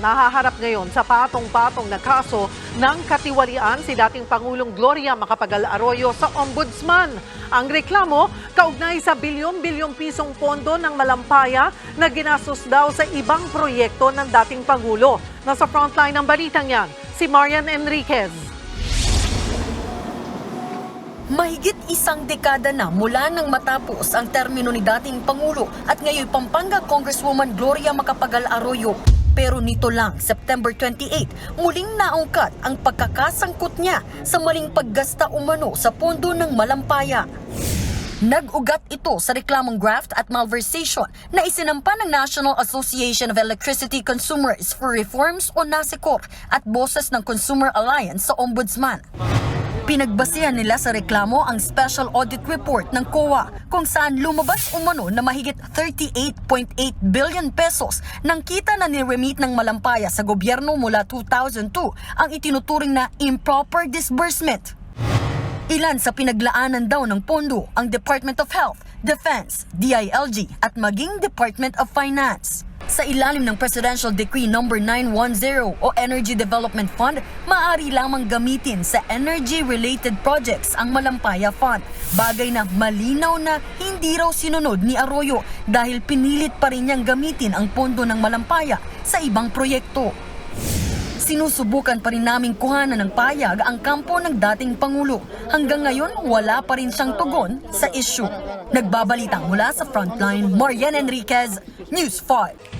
nahaharap ngayon sa patong-patong na kaso ng katiwalian si dating Pangulong Gloria Macapagal Arroyo sa Ombudsman. Ang reklamo, kaugnay sa bilyon-bilyong pisong pondo ng malampaya na ginastos daw sa ibang proyekto ng dating Pangulo. Nasa frontline ng balitang yan, si Marian Enriquez. Mahigit isang dekada na mula nang matapos ang termino ni dating Pangulo at ngayon Pampanga Congresswoman Gloria Macapagal Arroyo. Pero nito lang, September 28, muling naungkat ang pagkakasangkot niya sa maling paggasta umano sa pondo ng malampaya. Nag-ugat ito sa reklamong graft at malversation na isinampa ng National Association of Electricity Consumers for Reforms o NASECOR at boses ng Consumer Alliance sa Ombudsman. Pinagbasihan nila sa reklamo ang Special Audit Report ng COA kung saan lumabas umano na mahigit 38.8 billion pesos ng kita na niremit ng malampaya sa gobyerno mula 2002 ang itinuturing na improper disbursement. Ilan sa pinaglaanan daw ng pondo ang Department of Health, Defense, DILG at maging Department of Finance. Sa ilalim ng Presidential Decree No. 910 o Energy Development Fund, maaari lamang gamitin sa energy-related projects ang Malampaya Fund. Bagay na malinaw na hindi raw sinunod ni Arroyo dahil pinilit pa rin niyang gamitin ang pondo ng Malampaya sa ibang proyekto. Sinusubukan pa rin naming kuhanan ng payag ang kampo ng dating Pangulo. Hanggang ngayon, wala pa rin siyang tugon sa issue. Nagbabalita mula sa Frontline, Marian Enriquez, News 5.